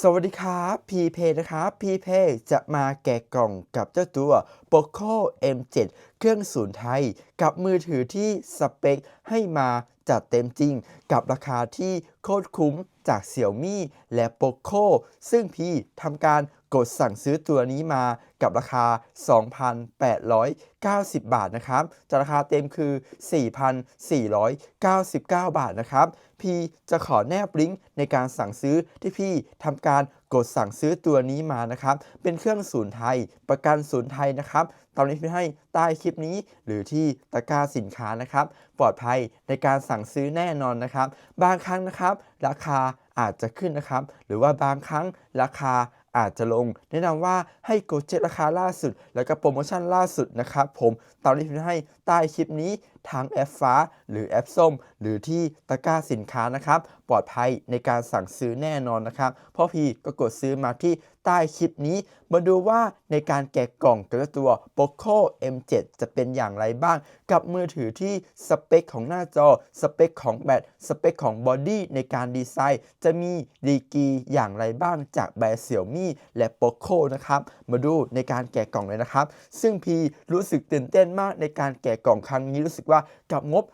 สวัสดีครับพีเพนะครับพีเพจะมาแกะกล่องกับเจ้าตัว Poco M7 เครื่องศูนย์ไทย กับมือถือที่สเปคให้มาจัดเต็มจริง กับราคาที่โคตรคุ้มจากเซี่ยวมี่และ Poco ซึ่งพี่ทำการ กดสั่งซื้อตัวนี้มากับราคา 2,890 บาทนะครับจากราคาเต็มคือ 4,499 บาทนะครับ พี่จะขอแนบลิงก์ในการสั่งซื้อที่พี่ทำการกดสั่งซื้อตัวนี้มานะครับ เป็นเครื่องศูนย์ไทย ประกันศูนย์ไทยนะครับตอนนี้พี่ให้ใต้คลิปนี้ หรือที่ตะกร้าสินค้านะครับ ปลอดภัยในการสั่งซื้อแน่นอนนะครับ บางครั้งนะครับ ราคาอาจจะขึ้นนะครับ หรือว่าบางครั้งราคา อาจจะลง แนะนำว่าให้กดเช็คราคาล่าสุด แล้วก็โปรโมชั่นล่าสุดนะครับผมตอนนี้พี่ให้ใต้คลิปนี้ทางแอปฟ้า หรือแอปส้ม หรือที่ตะกร้าสินค้านะครับ ปลอดภัยในการสั่งซื้อแน่นอนนะครับพ่อพีก็กดซื้อมาที่ ใต้คลิปนี้ มาดูว่าในการแกะกล่องกับตัว Poco M7 จะเป็นอย่างไรบ้าง กับมือถือที่สเปคของหน้าจอ สเปคของแบต สเปคของบอดี้ในการดีไซน์ จะมีดีกีอย่างไรบ้างจากแบรนด์ Xiaomi และ Poco นะครับ มาดูในการแกะกล่องเลยนะครับ ซึ่งพีรู้สึกตื่นเต้นมากในการแกะกล่องครั้งนี้รู้สึกว่ากับงบ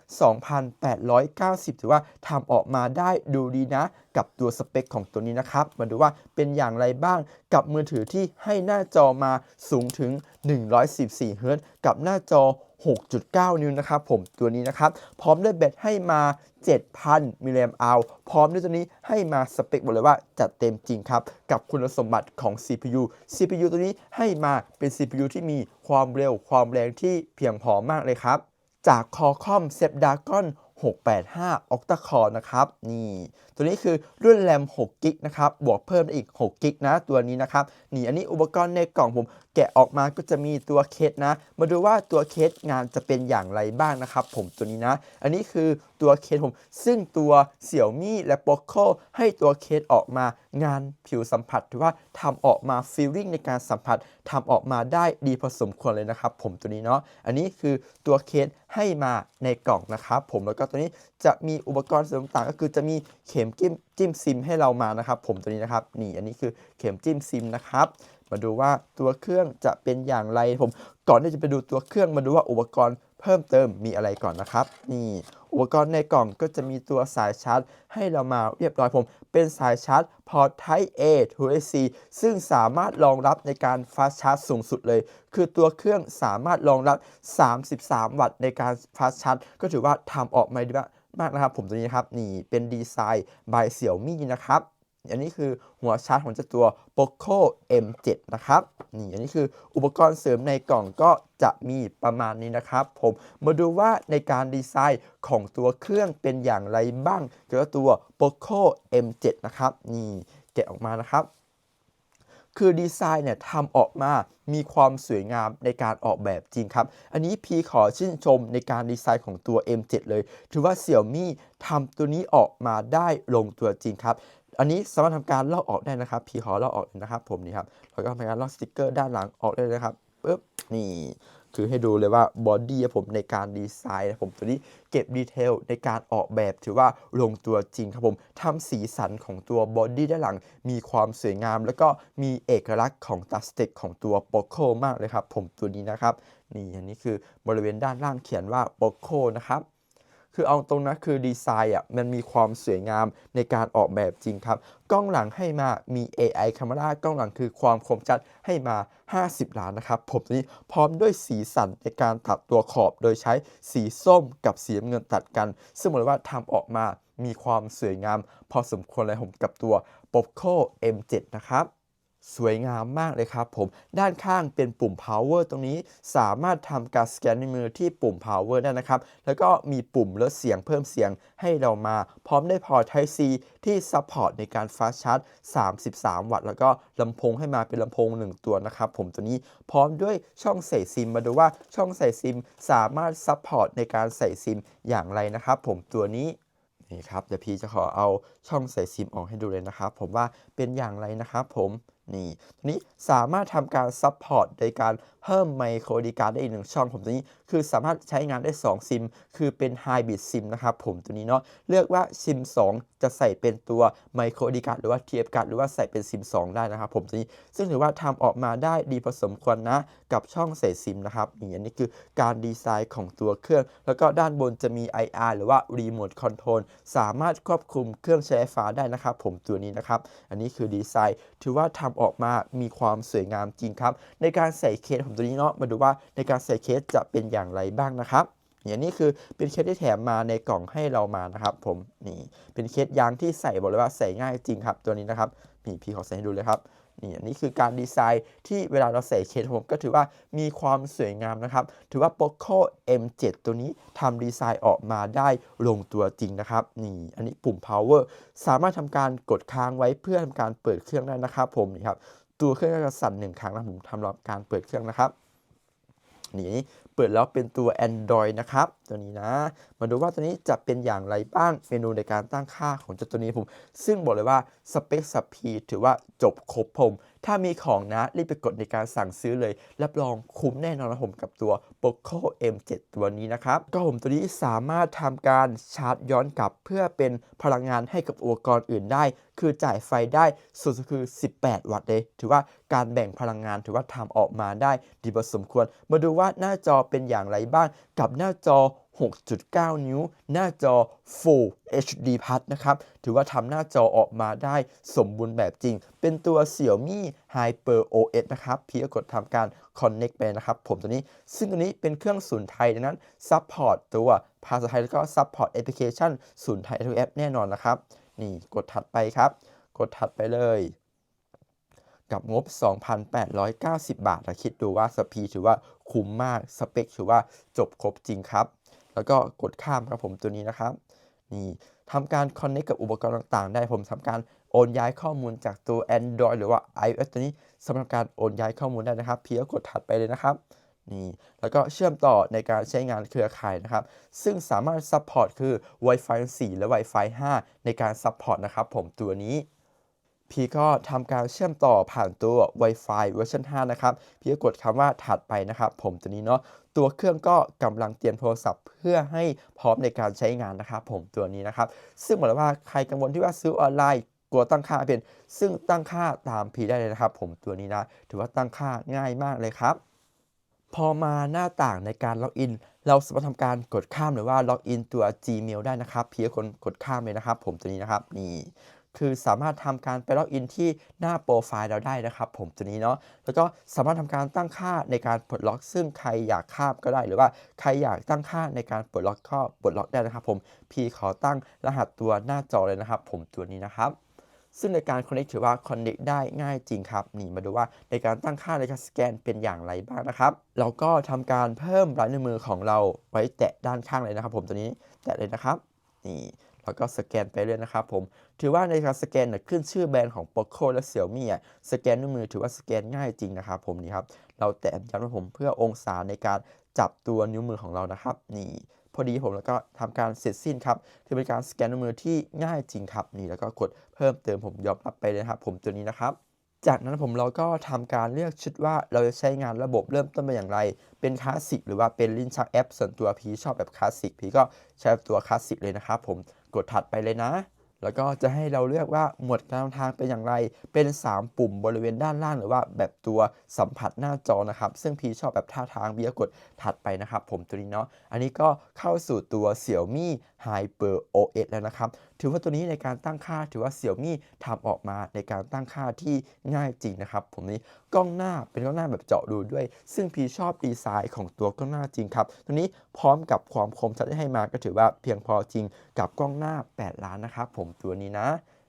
2,890 ถือว่าทำออกมาได้ดูดีนะ กับตัวสเปคของตัวนี้นะครับ มาดูว่าเป็นอย่างไรบ้างกับมือถือที่ให้หน้าจอมาสูงถึง 114 เฮิรตซ์กับหน้าจอ 6.9 นิ้วนะครับผมตัวนี้นะครับ พร้อมด้วยแบตให้มา 7,000 มิลลิแอมป์อัลพร้อมด้วยตัวนี้ให้มาสเปคบอกเลยว่าจัดเต็มจริงครับ กับคุณสมบัติของ CPU CPU ตัวนี้ให้มาเป็น CPU ที่มีความเร็วความแรงที่เพียงพอมากเลยครับ จาก Qualcomm Snapdragon 685 Octa Core นะครับ นี่ ตัวนี้คือรุ่นแรม6กิกนะครับ บวกเพิ่มได้อีก6กิกนะ ตัวนี้นะครับ นี่ อันนี้อุปกรณ์ในกล่องผมแกะออกมาก็จะมีตัวเคสนะ มาดูว่าตัวเคสงานจะเป็นอย่างไรบ้างนะครับ ผมตัวนี้นะ อันนี้คือตัวเคสผม ซึ่งตัว Xiaomi และ Poco ให้ตัวเคสออกมางานผิวสัมผัสถือว่าทำออกมาฟีลลิ่งในการสัมผัสทำออกมาได้ดีพอสมควรเลยนะครับ ผมตัวนี้เนาะอันนี้คือตัวเคสให้มาในกล่องนะครับผมแล้วก็ตัวนี้จะมีอุปกรณ์เสริมต่างก็คือจะมีเข็มจิ้มจิ้มซิมให้เรามานะครับ ผมตัวนี้นะครับนี่อันนี้คือเข็มจิ้มซิมนะครับ มาดูว่าตัวเครื่องจะเป็นอย่างไรผมก่อนที่จะไปดูตัวเครื่องมาดูว่าอุปกรณ์เพิ่มเติมมีอะไรก่อนนะครับ นี่อุปกรณ์ในกล่องก็จะมีตัวสายชาร์จ ให้เรามาเรียบร้อยผม เป็นสายชาร์จพอร์ต Type A to AC ซึ่งสามารถรองรับในการฟาสชาร์จสูงสุดเลย คือตัวเครื่องสามารถรองรับ 33 วัตต์ในการฟาสชาร์จ ก็ถือว่าทำออกมาดีมากนะครับ ผมตัวนี้นะครับ นี่เป็นดีไซน์ by Xiaomi นะครับ อันนี้คือหัวชาร์จของเจ้าตัว Poco M7 นะครับ นี่อันนี้คืออุปกรณ์เสริมในกล่องก็จะมีประมาณนี้นะครับ ผมมาดูว่าในการดีไซน์ของตัวเครื่องเป็นอย่างไรบ้างเกี่ยวกับตัว Poco M7 นะครับ นี่แกะออกมานะครับคือดีไซน์เนี่ยทำออกมา มีความสวยงามในการออกแบบจริงครับ อันนี้พีขอชื่นชมในการดีไซน์ของตัว M7 เลย ถือว่า Xiaomi ทำตัวนี้ออกมาได้ลงตัวจริงครับ อันนี้สามารถทำการลอกออกได้นะครับพีขอลอกออกเลยนะครับ ผมนี่ครับแล้วก็ทำการลอกสติกเกอร์ด้านหลังออกได้เลยนะครับปึ๊บนี่คือให้ดูเลยว่าบอดี้ผมในการดีไซน์นะผมตัวนี้เก็บดีเทลในการออกแบบถือว่าลงตัวจริงครับผมทำสีสันของตัวบอดี้ด้านหลัง มีความสวยงาม แล้วก็มีเอกลักษณ์ของตัสติกของตัวโปโคมากเลยครับ ผมตัวนี้นะครับ นี่อันนี้คือบริเวณด้านล่างเขียนว่าโปโคนะครับ คือเอาตรงนะคือดีไซน์อะมันมีความสวยงามในการออกแบบจริงครับ กล้องหลังให้มามี AI Camera กล้องหลังคือความคมชัดให้มา 50 ล้านนะครับ ผมตัวนี้พร้อมด้วยสีสันในการตัดตัวขอบ โดยใช้สีส้มกับสีเงินตัดกัน ซึ่งเหมือนว่าทำออกมามีความสวยงาม พอสมควรเลยผมกับตัว Poco M7 นะครับ สวยงามมากเลยครับผม ด้านข้างเป็นปุ่ม power ตรงนี้สามารถทำการสแกนในมือที่ปุ่ม power ได้นะครับ แล้วก็มีปุ่มลดเสียงเพิ่มเสียงให้เรามา พร้อมได้พอร์ต Type C ที่ support ในการ fast charge 33 วัตต์ แล้วก็ลำโพงให้มาเป็นลำโพง 1 ตัวนะครับผมตัวนี้พร้อมด้วยช่องใส่ซิมมาดูว่าช่องใส่ซิมสามารถ support ในการใส่ซิมอย่างไรนะครับผมตัวนี้นี่ครับเดี๋ยวพี่จะขอเอาช่องใส่ซิมออกให้ดูเลยนะครับผมว่าเป็นอย่างไรนะครับผม นี่ตัวนี้สามารถทำการซัพพอร์ตโดยการเพิ่มไมโครดีการ์ดได้อีกหนึ่งช่องผมตัวนี้ คือสามารถใช้งานได้ 2 ซิม คือเป็นไฮบริดซิมนะครับผมตัวนี้เนาะเลือกว่าซิม 2 จะใส่เป็นตัวไมโครดีการ์ดหรือว่า TF การ์ดหรือว่าใส่เป็นซิม 2 ได้นะครับผมตัวนี้ซึ่งถือว่าทำออกมาได้ดีพอสมควรนะ กับช่องใส่ซิมนะครับนี่อันนี้คือการดีไซน์ของตัวเครื่อง แล้วก็ด้านบนจะมี IR หรือว่า Remote Control สามารถควบคุมเครื่องใช้ไฟฟ้าได้นะครับผมตัวนี้นะครับอันนี้คือดีไซน์ถือว่าทำออกมามีความสวยงามจริงครับในการใส่เคสผมตัวนี้เนาะมาดูว่าในการใส่เคสจะเป็นอย่างไรบ้างนะครับ อย่างนี้คือเป็นเคสที่แถมมาในกล่องให้เรามานะครับ ผมนี่เป็นเคสยางที่ใส่บอกเลยว่าใส่ง่ายจริงครับตัวนี้นะครับนี่พี่ขอใส่ให้ดูเลยครับนี่อันนี้คือการดีไซน์ที่เวลาเราใส่เคสผมก็ถือว่ามีความสวยงามนะครับ ถือว่า Poco M7 ตัวนี้ทำดีไซน์ออกมาได้ลงตัวจริงนะครับ นี่อันนี้ปุ่ม power สามารถทำการกดค้างไว้เพื่อทำการเปิดเครื่องได้นะครับ ผมนี่ครับตัวเครื่องก็จะสั่นหนึ่งครั้งนะผมทำรอบการเปิดเครื่องนะครับ นี่เปิดแล้วเป็นตัว Android นะครับ ตัวนี้นะ มาดูว่าตัวนี้จะเป็นอย่างไรบ้างเมนูในการตั้งค่าของเจ้าตัวนี้ผม ซึ่งบอกเลยว่าสเปคสัพพีถือว่าจบครบผม ถ้ามีของนะ รีบไปกดในการสั่งซื้อเลย รับรองคุ้มแน่นอนนะผมกับตัว Poco M7 ตัวนี้นะครับ ก็ผมตัวนี้สามารถทำการชาร์จย้อนกลับ เพื่อเป็นพลังงานให้กับอุปกรณ์อื่นได้ คือจ่ายไฟได้สุดคือ 18 วัตต์เลย ถือว่าการแบ่งพลังงานถือว่าทำออกมาได้ดีพอสมควร มาดูว่าหน้าจอเป็นอย่างไรบ้างกับหน้าจอ 6.9 นิ้ว หน้าจอ Full HD Plus นะครับ ถือว่าทำหน้าจอออกมาได้สมบูรณ์แบบจริง เป็นตัว Xiaomi Hyper OS นะครับพี่ก็กดทำการ Connect ไปนะครับ ผมตัวนี้ ซึ่งตัวนี้เป็นเครื่องศูนย์ไทยดังนั้น Support ตัวภาษาไทยแล้วก็ Support Application ศูนย์ไทยทุกแอปแน่นอนนะครับ นี่กดถัดไปครับ กดถัดไปเลยกับงบ 2,890 บาทนะคิดดูว่าสปีถือว่าคุ้มมาก สเปคถือว่าจบครบจริงครับ แล้วก็กดข้ามครับผมตัวนี้นะครับ นี่ทำการ connect กับอุปกรณ์ต่างๆ ได้ผมทำการโอนย้ายข้อมูลจากตัว Android หรือว่า iOS ตัวนี้สำหรับการโอนย้ายข้อมูลได้นะครับเพียงกดถัดไปเลยนะครับนี่แล้วก็เชื่อมต่อในการใช้งานเครือข่ายนะครับ ซึ่งสามารถ support คือ Wi-Fi 4 และ Wi-Fi 5 ในการ support นะครับผมตัวนี้ พี่ก็ทำการเชื่อมต่อผ่านตัว Wi-Fi เวอร์ชัน5นะครับ พี่ก็กดคำว่าถัดไปนะครับ ผมตัวนี้เนาะ ตัวเครื่องก็กำลังเตรียมโทรศัพท์ เพื่อให้พร้อมในการใช้งานนะครับผมตัวนี้นะครับ ซึ่งบอกเลยว่าใครกังวลที่ว่าซื้อออนไลน์กลัวตั้งค่าเป็น ซึ่งตั้งค่าตามพีได้เลยนะครับ ผมตัวนี้นะถือว่าตั้งค่าง่ายมากเลยครับ พอมาหน้าต่างในการล็อกอิน เราสามารถทำการกดข้ามหรือว่าล็อกอินตัว Gmail ได้นะครับ เพียงคนกดข้ามเลยนะครับ ผมตัวนี้นะครับนี่ คือสามารถทำการไปล็อกอินที่หน้าโปรไฟล์เราได้นะครับผมตัวนี้เนาะแล้วก็สามารถทำการตั้งค่าในการปลดล็อก ซึ่งใครอยากข้ามก็ได้ หรือว่าใครอยากตั้งค่าในการปลดล็อกก็ปลดล็อกได้นะครับผมพี่ขอตั้งรหัสตัวหน้าจอเลยนะครับ ผมตัวนี้นะครับซึ่งในการ connect ถือว่า connect ได้ง่ายจริงครับ นี่มาดูว่าในการตั้งค่าในการสแกนเป็นอย่างไรบ้างนะครับ เราก็ทำการเพิ่มลายนิ้วมือของเราไว้แตะด้านข้างเลยนะครับ ผมตัวนี้แตะเลยนะครับ นี่ แล้วก็สแกนไปเรื่อยนะครับผม ถือว่าในการสแกนเนี่ยขึ้นชื่อแบรนด์ของ Poco และ Xiaomi อะสแกนนิ้วมือถือว่าสแกนง่ายจริงนะครับผมนี่ครับ เราแตะย้ำนะผมเพื่อองศาในการจับตัวนิ้วมือของเรานะครับ นี่พอดีผมแล้วก็ทำการเสร็จสิ้นครับถือเป็นการสแกนนิ้วมือที่ง่ายจริงครับนี่แล้วก็กดเพิ่มเติมผมยอมรับไปเลยนะครับ ผมตัวนี้นะครับจากนั้นผมเราก็ทำการเลือกชุดว่าเราจะใช้งานระบบเริ่มต้นเป็นอย่างไร เป็นคลาสสิกหรือว่าเป็นลิ้นชักแอปส่วนตัวพีชอบแบบคลาสสิกพีก็ใช้ตัวคลาสสิกเลยนะครับผม กดถัดไปเลยนะ แล้วก็จะให้เราเลือกว่าหมวดการนำทางเป็นอย่างไร เป็น 3 ปุ่มบริเวณด้านล่างหรือว่าแบบตัวสัมผัสหน้าจอนะครับ ซึ่งพีชอบแบบท่าทางเบียกดถัดไปนะครับ ผมตัวนี้เนาะ อันนี้ก็เข้าสู่ตัว Xiaomi Hyper OS แล้วนะครับ ถือว่าตัวนี้ในการตั้งค่าถือว่า Xiaomi ทำออกมาในการตั้งค่าที่ง่ายจริงนะครับ ผมนี้กล้องหน้าเป็นกล้องหน้าแบบเจาะรูด้วย ซึ่งพีชอบดีไซน์ของตัวกล้องหน้าจริงครับ ตัวนี้พร้อมกับความคมชัดที่ให้มาก็ถือว่าเพียงพอจริงกับกล้องหน้า 8 ล้านนะครับ ผมตัวนี้นะ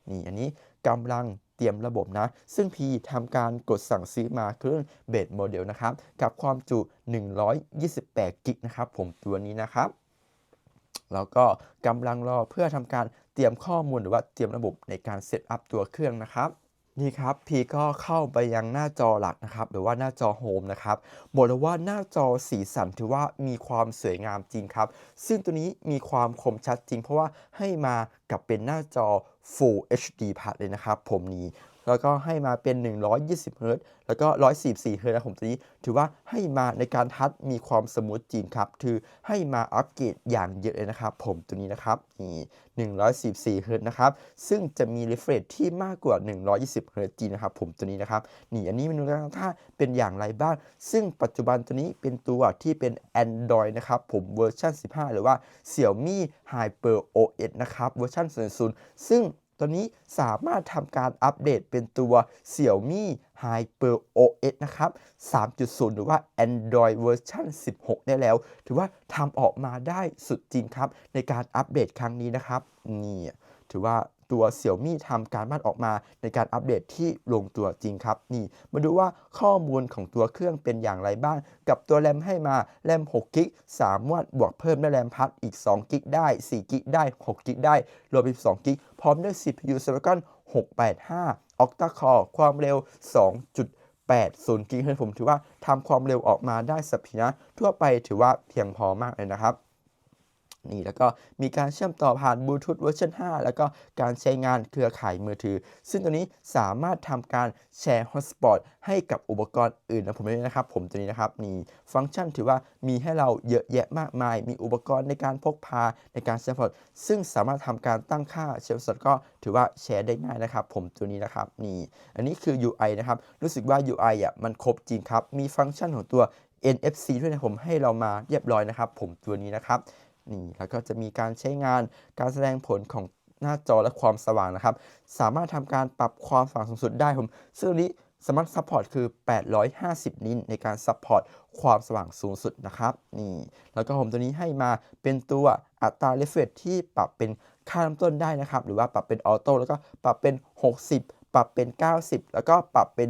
นี่อันนี้กำลังเตรียมระบบนะ ซึ่งพีทำการกดสั่งซื้อมาเครื่องเบสโมเดลนะครับ กับความจุ 128 กิกนะครับ ผมตัวนี้นะครับ แล้วก็กำลังรอเพื่อทำการ ตรียมข้อมูลหรือว่าเตรียมระบบในการเซตอัพตัวเครื่องนะครับนี่ครับพีก็เข้าไปยังหน้าจอหลักนะครับ หรือว่าหน้าจอโฮมนะครับบอกเลยว่าหน้าจอสีสันถือว่ามีความสวยงามจริงครับ ซึ่งตัวนี้มีความคมชัดจริง เพราะว่าให้มากับเป็นหน้าจอ Full HD พัดเลยนะครับ ผมนี้ แล้วก็ให้มาเป็น 120 Hz แล้วก็ 144 Hz นะผมตัวนี้ ถือว่าให้มาในการทัชมีความสมูทจริงครับคือให้มาอัปเกรดอย่างเยอะเลยนะครับ ผมตัวนี้นะครับนี่144 Hz นะครับ ซึ่งจะมี refresh ที่มากกว่า 120 Hz จริงนะครับ ผมตัวนี้นะครับนี่อันนี้เมนูการถ้าเป็นอย่างไรบ้าง ซึ่งปัจจุบันตัวนี้เป็นตัวที่เป็น Android นะครับผมเวอร์ชัน15 หรือว่า Xiaomi Hyper OS นะครับเวอร์ชัน00ซึ่ง ตัวนี้สามารถทำการอัปเดตเป็นตัว Xiaomi Hyper OS นะครับ 3.0 หรือว่า Android เวอร์ชัน16 ได้แล้ว ถือว่าทำออกมาได้สุดจริงครับ ในการอัปเดตครั้งนี้นะครับ นี่ถือว่าตัว Xiaomi ทำการบ้านออกมาในการอัปเดตที่ลงตัวจริงครับ นี่ มาดูว่าข้อมูลของตัวเครื่องเป็นอย่างไรบ้าง กับตัวแรมให้มาแรม6กิกสามารถบวกเพิ่มได้แรมพัดอีก2กิกได้4กิกได้6กิกได้รวมเป็น2กิก พร้อมด้วย CPU Snapdragon 685 Octa Core ความเร็ว 2.80กิกะเฮิรตซ์ผมถือว่าทำความเร็วออกมาได้สัพพินะทั่วไปถือว่าเพียงพอมากเลยนะครับ นี่แล้วก็มีการเชื่อมต่อผ่านบลูทูธเวอร์ชัน5 แล้วก็การใช้งานเครือข่ายมือถือ ซึ่งตัวนี้สามารถทำการแชร์ฮอตสปอตให้กับอุปกรณ์อื่นนะผมด้วยนะครับ ผมตัวนี้นะครับนี่ฟังก์ชันถือว่ามีให้เราเยอะแยะมากมาย มีอุปกรณ์ในการพกพาในการแชร์พอตซึ่งสามารถทำการตั้งค่าแชร์สดก็ถือว่าแชร์ได้ง่ายนะครับ ผมตัวนี้นะครับนี่อันนี้คือ UI นะครับรู้สึกว่า UI อะมันครบจริงครับมีฟังก์ชันของตัว NFC ด้วยนะผมให้เรามาเรียบร้อยนะครับ ผมตัวนี้นะครับ นี่แล้วก็จะมีการใช้งานการแสดงผลของหน้าจอและความสว่างนะครับ สามารถทำการปรับความสว่างสูงสุดได้ผม ซึ่งนี้สมารถซัพพอร์ตคือ 850 นิตในการซัพพอร์ตความสว่างสูงสุดนะครับ นี่ แล้วก็ผมตัวนี้ให้มาเป็นตัวอัตราเรฟเฟรชที่ปรับเป็นค่าเริ่มต้นได้นะครับ หรือว่าปรับเป็นออโต้แล้วก็ปรับเป็น 60ปรับเป็น 90 แล้วก็ปรับเป็น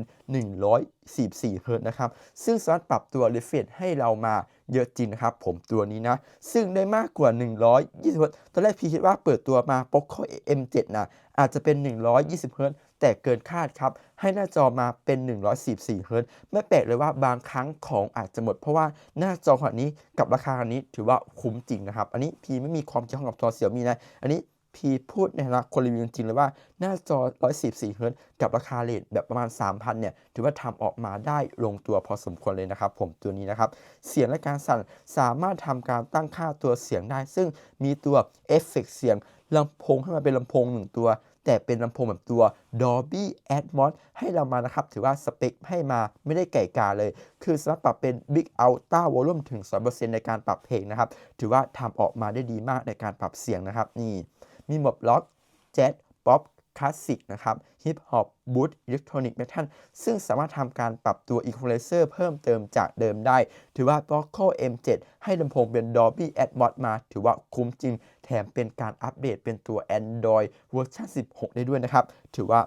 144เฮิร์ตนะครับ ซึ่งสามารถปรับตัว refresh ให้เรามา เยอะจริงนะครับผมตัวนี้นะ ซึ่งได้มากกว่า 120เฮิรตซ์ตอนแรกพี่คิดว่าเปิดตัวมา Poco M7 นะอาจจะเป็น 120เฮิรตแต่เกินคาดครับ ให้หน้าจอมาเป็น 144เฮิรตไม่แปลกเลยว่าบางครั้งของอาจจะหมด เพราะว่าหน้าจอขนาดนี้กับราคาขนาดนี้ถือว่าคุ้มจริงนะครับ อันนี้พี่ไม่มีความเกี่ยวข้องกับตัวเสี่ยมีนะ อันนี้ พี่พูดในฐานะคนรีวิวจริงเลยว่าหน้าจอ 144เฮิรตซ์กับราคาเลทแบบประมาณ 3,000 เนี่ย ถือว่าทำออกมาได้ลงตัวพอสมควรเลยนะครับผมตัวนี้นะครับ เสียงและการสั่นสามารถทำการตั้งค่าตัวเสียงได้ ซึ่งมีตัวเอฟเฟกเสียงลำโพงให้มาเป็นลำโพงหนึ่งตัว แต่เป็นลำโพงแบบตัว Dolby Atmos ให้เรามานะครับ ถือว่าสเปคให้มาไม่ได้ไก่กาเลย คือสามารถปรับเป็น Big Ultra Volume ถึง 2%ในการปรับเพลงนะครับ ถือว่าทำออกมาได้ดีมากในการปรับเสียงนะครับนี่ มีหมดล็อกแจ๊สป๊อปคลาสสิกนะครับฮิปฮอปบูทอิเล็กทรอนิกส์เมทัลซึ่งสามารถทำการปรับตัว Equalizer เพิ่มเติมจากเดิมได้ ถือว่า Poco M7 ให้ลำโพงเป็น Dolby Atmos มา ถือว่าคุ้มจริง แถมเป็นการอัปเดตเป็นตัว Android เวอร์ชัน16 ได้ด้วยนะครับ ถือว่า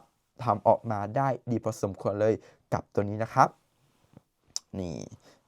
ทำออกมาได้ดีพอสมควรเลยกับตัวนี้นะครับ นี่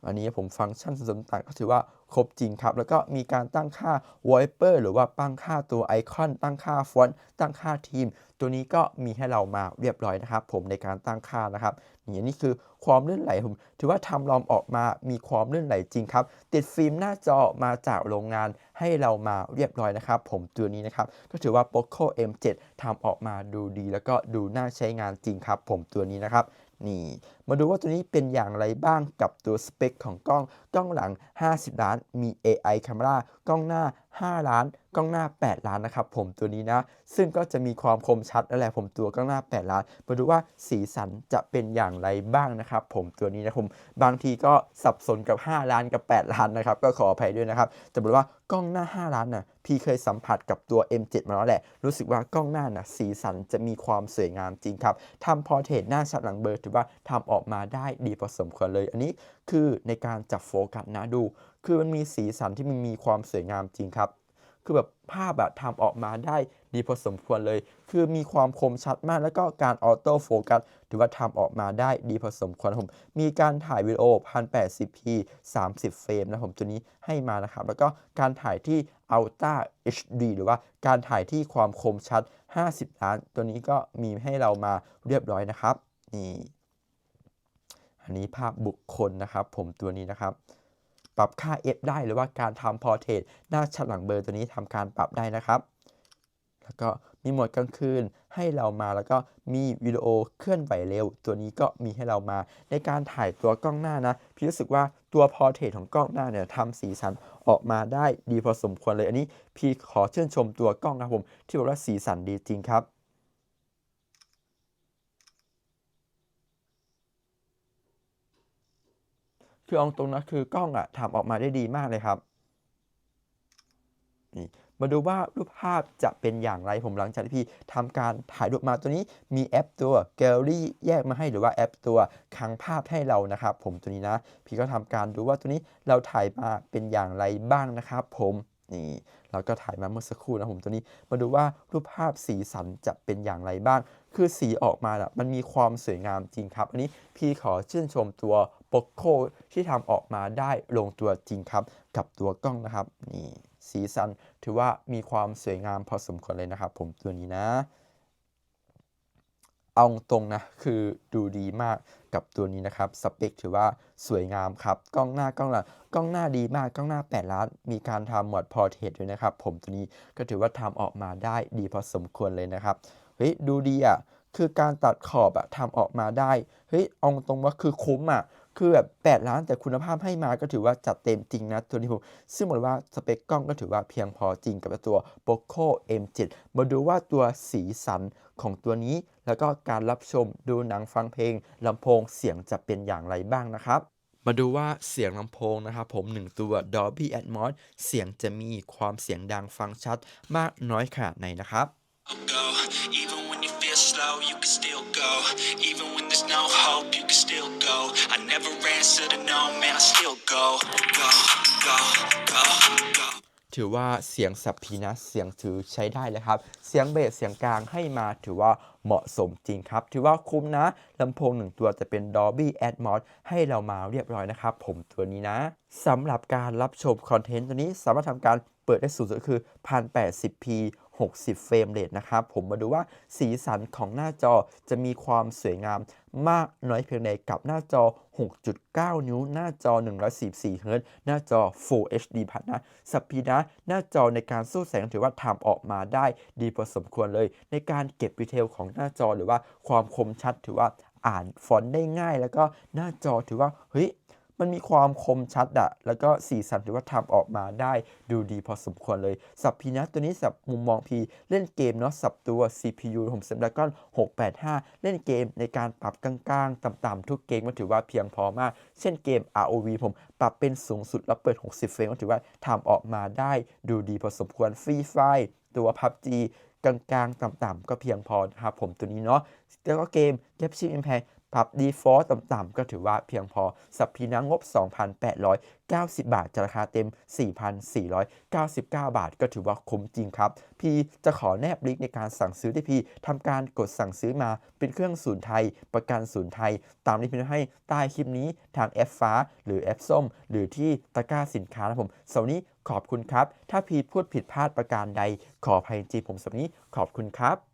อันนี้ผมฟังก์ชันส่วนต่างก็ถือว่าครบจริงครับ แล้วก็มีการตั้งค่า Wiper หรือว่าตั้งค่าตัวไอคอน ตั้งค่าฟอนต์ ตั้งค่าทีม ตัวนี้ก็มีให้เรามาเรียบร้อยนะครับ ผมในการตั้งค่านะครับนี่นี่คือความลื่นไหลผม ถือว่าทำลอมออกมามีความลื่นไหลจริงครับ ติดฟิล์มหน้าจอมาจากโรงงานให้เรามาเรียบร้อยนะครับ ผมตัวนี้นะครับ ก็ถือว่า Poco M7 ทำออกมาดูดี แล้วก็ดูน่าใช้งานจริงครับ ผมตัวนี้นะครับ นี่มาดูว่าตัวนี้เป็นอย่างไรบ้างกับตัวสเปคของกล้อง กล้องหลัง 50 ล้าน มี AI Camera กล้องหน้า 5 ล้าน กล้องหน้า 8 ล้านนะครับผมตัวนี้นะ ซึ่งก็จะมีความคมชัดนั่นแหละผมตัวกล้องหน้า 8 ล้าน มาดูว่าสีสันจะเป็นอย่างไรบ้างนะครับ ผมตัวนี้นะผมบางทีก็สับสนกับ 5 ล้านกับ 8 ล้านนะครับ ก็ขออภัยด้วยนะครับแต่บอกว่ากล้องหน้า 5 ล้านน่ะพี่เคยสัมผัสกับตัว M7 มาแล้วแหละ รู้สึกว่ากล้องหน้าน่ะสีสันจะมีความสวยงามจริงครับทำพอเทรหน้าชัดหลังเบลอถือว่าทำออกมาได้ดีพอสมควรเลย อันนี้คือในการจับโฟกัสนะดู คือมันมีสีสันที่มันมีความสวยงามจริงครับ คือแบบภาพแบบทำออกมาได้ดีพอสมควรเลย คือมีความคมชัดมาก แล้วก็การออโต้โฟกัสถือว่าทำออกมาได้ดีพอสมควรผม มีการถ่ายวิดีโอ 1080p 30 เฟรมนะผมตัวนี้ให้มานะครับ แล้วก็การถ่ายที่ Ultra HD หรือว่าการถ่ายที่ความคมชัด 50 ล้าน ตัวนี้ก็มีให้เรามาเรียบร้อยนะครับ นี่ อันนี้ภาพบุคคลนะครับ ผมตัวนี้นะครับ ปรับค่า f ได้หรือว่าการทำพอร์เทรตหน้าชัดหลังเบอร์ตัวนี้ทำการปรับได้นะครับ แล้วก็มีโหมดกลางคืนให้เรามาแล้วก็มีวิดีโอเคลื่อนไหวเร็ว ตัวนี้ก็มีให้เรามา ในการถ่ายตัวกล้องหน้านะ พี่รู้สึกว่าตัวพอเทรตของกล้องหน้าเนี่ยทำสีสันออกมาได้ดีพอสมควรเลยอันนี้ พี่ขอเชื่นชมตัวกล้องนะครับผม ที่บอกว่าสีสันดีจริงครับ คือเอาตรงนะคือกล้องอะทำออกมาได้ดีมากเลยครับนี่มาดูว่ารูปภาพจะเป็นอย่างไรผมหลังจากที่พี่ทำการถ่ายรูปมาตัวนี้มีแอปตัว Gallery แยกมาให้หรือว่าแอปตัวค้างภาพให้เรานะครับ ผมตัวนี้นะ พี่ก็ทำการดูว่าตัวนี้เราถ่ายมาเป็นอย่างไรบ้างนะครับผมนี่เราก็ถ่ายมาเมื่อสักครู่นะผมตัวนี้ มาดูว่ารูปภาพสีสันจะเป็นอย่างไรบ้าง คือสีออกมาอะมันมีความสวยงามจริงครับ อันนี้พี่ขอชื่นชมตัว โปโคที่ทำออกมาได้ลงตัวจริงครับ กับตัวกล้องนะครับ นี่สีสันถือว่ามีความสวยงามพอสมควรเลยนะครับ ผมตัวนี้นะ เอาตรงนะ คือดูดีมากกับตัวนี้นะครับ สเปคถือว่าสวยงามครับ กล้องหน้ากล้องหลัง กล้องหน้าดีมาก กล้องหน้า 8 ล้าน มีการทำหมวดพอร์เทรตด้วยนะครับ ผมตัวนี้ก็ถือว่าทำออกมาได้ดีพอสมควรเลยนะครับเฮ้ยดูดีอะ คือการตัดขอบอะทำออกมาได้ เฮ้ยเอาตรงว่าคือคุ้มอะ คือแบบ8ล้านแต่คุณภาพให้มาก็ถือว่าจัดเต็มจริงนะตัวนี้ผมซึ่งบอกเลยว่าสเปคกล้องก็ถือว่าเพียงพอจริงกับตัว Poco M7 มาดูว่าตัวสีสันของตัวนี้ แล้วก็การรับชมดูหนังฟังเพลงลำโพงเสียงจะเป็นอย่างไรบ้างนะครับมาดูว่าเสียงลำโพงนะครับผม 1 ตัว Dolby Atmos เสียงจะมีความเสียงดังฟังชัดมากน้อยขนาดไหนนะครับ go. Even when you feel slow, you can still go. Even when there's no hope, you can still go. I never answer to no, man, I still go. Go, go, go, go. ถือว่าเสียงสับพีนะเสียงถือใช้ได้เลยครับ เสียงเบสเสียงกลางให้มาถือว่าเหมาะสมจริงครับ ถือว่าคุ้มนะลำโพงหนึ่งตัวจะเป็น Dolby Atmos ให้เรามาเรียบร้อยนะครับ ผมตัวนี้นะสำหรับการรับชมคอนเทนต์ตัวนี้สามารถทำการเปิดได้สูงสุดคือ 1080p 60 เฟรมเรทนะครับ ผมมาดูว่าสีสันของหน้าจอจะมีความสวยงาม มากน้อยเพียงใดกับหน้าจอ 6.9 นิ้ว หน้าจอ 144 เฮิรตซ์หน้าจอ Full HD พัดนะสปีดนะ หน้าจอในการสู้แสงถือว่าทำออกมาได้ดีพอสมควรเลย ในการเก็บดีเทลของหน้าจอหรือว่าความคมชัดถือว่าอ่านฟอนต์ได้ง่าย แล้วก็หน้าจอถือว่าเฮ้ย มันมีความคมชัดอะแล้วก็สีสันถือว่าทำออกมาได้ดูดีพอสมควรเลย สับพีนะตัวนี้สับมุมมองพีเล่นเกมเนาะสับตัว CPU ผมเซมดากอน685 เล่นเกมในการปรับกลางๆ ต่ำๆทุกเกมก็ถือว่าเพียงพอมาก เช่นเกม ROV ผมปรับเป็นสูงสุดแล้วเปิด 60 เฟรมก็ถือว่าทำออกมาได้ดูดีพอสมควรฟรีไฟตัว PUBG กลางๆ ต่ำๆก็เพียงพอนะครับผมตัวนี้เนาะแล้วก็เกม Genshin Impact ปรับ default ต่ำๆก็ถือว่าเพียงพอ สับพีนะงบ 2,890 บาทจราคาเต็ม 4,499 บาท ก็ถือว่าคุ้มจริงครับ พี่จะขอแนบลิงก์ในการสั่งซื้อที่พี่ทำการกดสั่งซื้อมาเป็นเครื่องศูนย์ไทย ประกันศูนย์ไทย ตามที่พี่ให้ใต้คลิปนี้ทางแอปฟ้า หรือแอปส้ม หรือที่ตะกร้าสินค้านะผมสำหรับวันนี้ขอบคุณครับ ถ้าพี่พูดผิดพลาดประการใด ขออภัยจริงผมสำหรับวันนี้ขอบคุณครับ